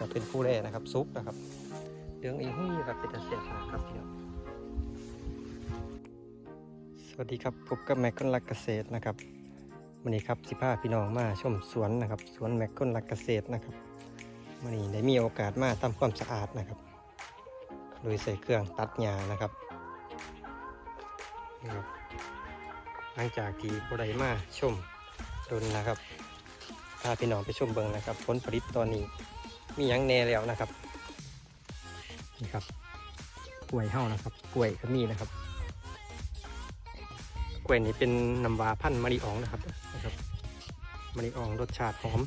ก็เป็นผู้แร่นะครับซุปนะครับเรื่องอีหุ้ยครับเป็นตาเสียบนะครับพี่น้องสวัสดีครับพบกับแม็กคนรักเกษตรนะครับวันนี้ครับสิพาพี่น้องมาชมสวนนะครับสวนแม็กคนรักเกษตรนะครับวันนี้ได้มีโอกาสมาทำความสะอาดนะครับ โดยใส่เครื่องตัดหญ้านะครับนี่ครับหลังจากที่บไดมาชมดนนะครับพาพี่น้องไปชมเบิงนะครับ ผลผลิตตอนนี้ มียังแน่แล้วนะครับ นี่ครับกล้วยเห่านะครับกล้วยก็มีนะครับกล้วยนี้เป็นน้ำวาพันธุ์มะลิอ่องนะครับนะครับมะลิอ่องรสชาติหอม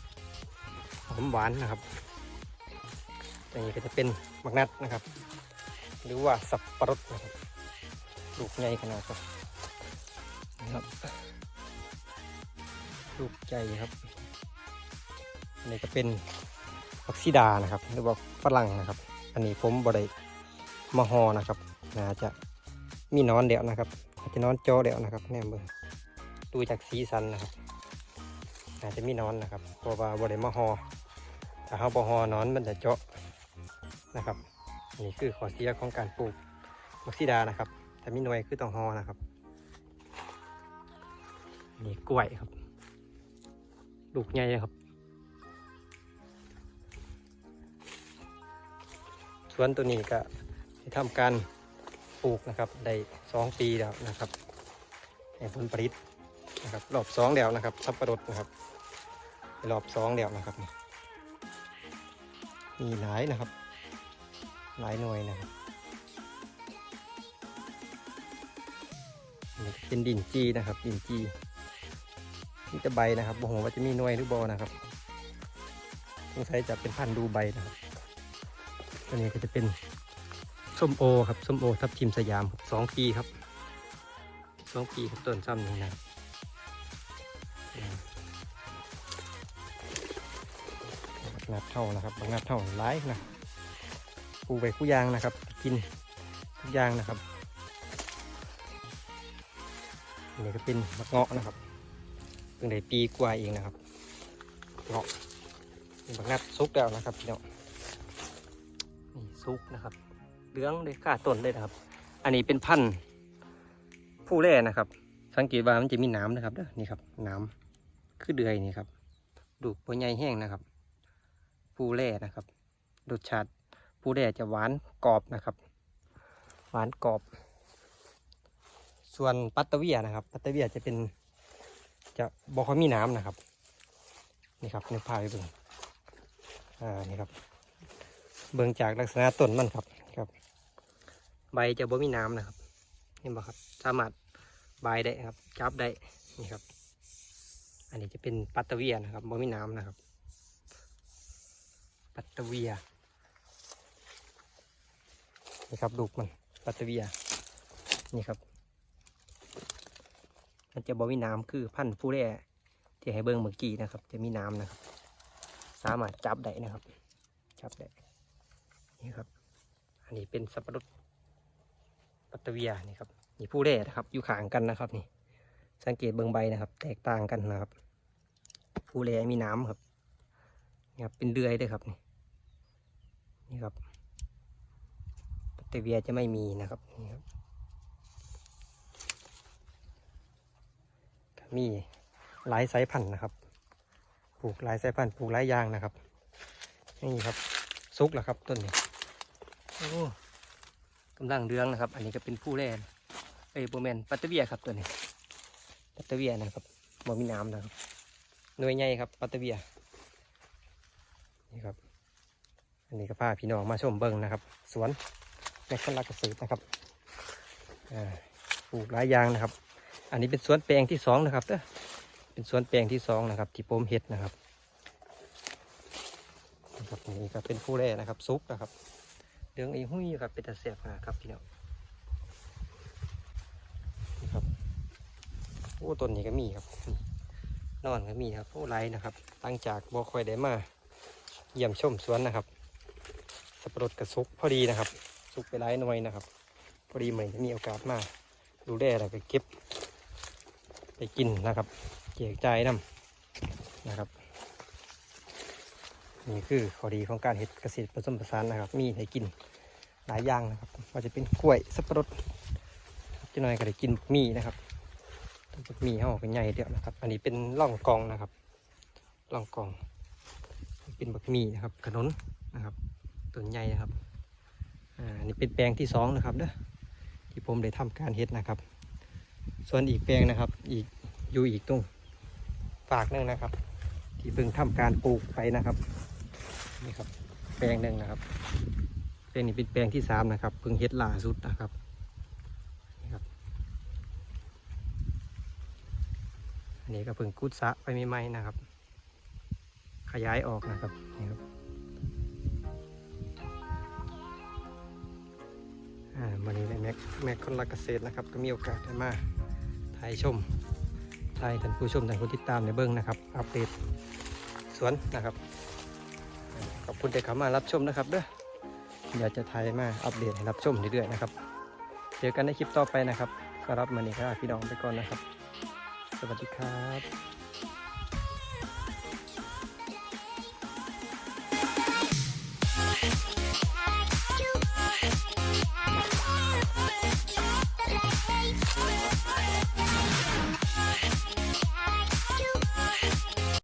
หอมหวานนะครับอันนี้ก็จะเป็นมักนัดนะครับ หรือว่าสับปะรดนะครับลูกใหญ่ขนาดครับนะครับลูกใจครับอันนี้ก็เป็น ฟักซิดานะครับ หรือว่าฝรั่งนะครับ อันนี้ผมบไดมาฮอนะครับน่าจะมีนอนเดี่ยวนะครับอาจจะนอนจอเดี่ยวนะครับแน่เบอร์ดูจากสีสันนะครับน่าจจะมีนอนนะครับเพราะว่าบไดมาฮอถ้าเขาบฮอนอนมันจะเจาะนะครับนนี่คือข้อเสียของการปลูกฟักซิดานะครับแต่มีหน่วยคือต้องฮอนะครับนี่กล้วยครับลูกใหญ่ครับ สวนตัวนี้ก็ได้ทำการปลูกนะครับได้สองปีแล้วนะครับให้ผลผลิตนะครับรอบสองแล้วนะครับสับประรดนะครับรอบสองแล้วนะครับมีหลายนะครับ หลายหน่วยนะครับเป็นดินจีนะครับดินจีนี่จะใบนะครับโอ้โหว่าจะมีหน่วยหรือบอนะครับสงสัยจะเป็นพันธุ์ดูใบนะครับ ตัวนี้ก็จะเป็นส้มโอครับส้มโอทับทิมสยามสองปีครับสองปีครับต้นซ้ำนี้นะครับอืมบักนัดเท่านะครับบักนัดเท่าหลายนะปูใบคู่ยางนะครับ กินทุกอย่างนะครับอันนี้ก็เป็นมะเงาะนะครับเพิ่งได้ปีกว่าเองนะครับเงาะบักนัดซุกแล้วนะครับพี่น้อง ซุกนะครับเหลืองเลยค่าต้นเลยนะครับ อันนี้เป็นพันธุ์ผู้แร่นะครับ สังเกตว่ามันจะมีน้ำนะครับเด้อนี่ครับน้ำคือเดือยนี่ครับดูกใหญ่แห้งนะครับ ผู้แร่นะครับรสชาติผู้แร่จะหวานกรอบนะครับ หวานกรอบ ส่วนปัตตเวียนะครับ ปัตตเวียจะเป็นจะบอกเขามีน้ำนะครับ นี่ครับในพาไปเบิ่งอ่านี่ครับ เบิ่งจากลักษณะต้นมันครับครับ ใบจะบ่มีน้ำนะครับเห็นบ่ครับ สามารถใบได้ครับ จับได้นี่ครับ อันนี้จะเป็นปัตตเวียนะครับบ่มีน้ำนะครับ ปัตตเวียนี่ครับลูกมันปัตตเวียนี่ครับ มันจะบ่มีน้ำคือพันธุ์ผู้แร่ที่ให้เบิ้งเมื่อกี้นะครับ จะมีน้ำนะครับ สามารถจับได้นะครับ จับได้ นี่ครับ อันนี้เป็นสับปะรดปัตตเวียนี่ครับนี่ผู้แร่นะครับ อยู่ข้างกันนะครับ นี่ สังเกตเบิ้องใบนะครับ แตกต่างกันนะครับ ผู้แร่มีน้ำครับนี่ครับ เป็นเดือยด้วยครับนี่นี่ครับปัตตเวียจะไม่มีนะครับนี่ครับมีหลายสายพันธุ์นะครับ ปลูกหลายสายพันธุ์ปลูกหลายอย่างนะครับ นี่ครับซุกแล้วครับต้นนี้ โอ้กำลังเรืองนะครับ อันนี้ก็เป็นผู้แร่เอ้ยโบแมนปัตเตเวียครับตัวนี้ ปัตเตเวียนะครับบ่มีน้ำนะครับหน่วยใหญ่ครับ ปัตเตเวียนี่ครับ อันนี้ก็พาพี่น้องมาชมเบิ้งนะครับ สวนในคนรักเกษตรนะครับปลูกหลายอย่างนะครับ อันนี้เป็นสวนแปลงที่สองนะครับเด้อเป็นสวนแปลงที่สองนะครับ ที่ผมเฮ็ดนะครับนะครับนี่ก็เป็นผู้แร่นะครับซุปนะครับ เรื่องไอ้หุ้ยครับเป็นตะเสียบนะครับพี่น้องนี่ครับโอ้ต้นนี้ก็มีครับ นอนก็มีครับโอ้ไรนะครับ ตั้งจากบ่ค่อยได้มาเยี่ยมชมสวนนะครับสับปะรดกระซุกพอดีนะครับซุกไปหลายหน่วยนะครับพอดีเหมือนจะมีโอกาสมาดูแลแล้วก็เก็บ ไปกินนะครับเกียกใจน้ำนะครับ นี่คือข้อดีของการเห็ดเกษตรผสมผสานนะครับ มีให้กินหลายอย่างนะครับว่าจะเป็นกล้วยสับปะรดจะหน่อยก็ได้กินบักหมี่นะครับบักหมี่ห่อเป็นใหญ่เดียวนะครับ อันนี้เป็นล่องกองนะครับล่องกอง เป็นบักหมี่นะครับขนนนะครับต้นใหญ่นะครับอ่าอันนี้เป็นแปลงที่สองนะครับเด้อที่ผมได้ทำการเฮ็ดนะครับ ส่วนอีกแปลงนะครับ อีกอยู่อีกตรงฝากนึงนะครับ ที่เพิ่งทำการปลูกไปนะครับ นี่ครับ แปลงหนึ่งนะครับ แปลงนี้เป็นแปลงที่สามนะครับเพิ่งเฮ็ดล่าสุดนะครับนี่ครับ อันนี้ก็เพิ่งกุดสะไปใหม่ๆนะครับ ขยายออกนะครับนี่ครับอ่าวันนี้ในแม็กแม็กคนรักเกษตรนะครับ ก็มีโอกาสได้มาถ่ายชมถ่ายท่านผู้ชมท่านผู้ติดตามในเบิ้งนะครับ อัปเดตสวนนะครับ ขอบคุณที่เข้ามารับชมนะครับเด้ออยากจะถ่ายมาอัปเดตให้รับชมเรื่อยๆนะครับเจอกันในคลิปต่อไปนะครับสำหรับมันนี้ก็พี่น้องไปก่อนนะครับ สวัสดีครับ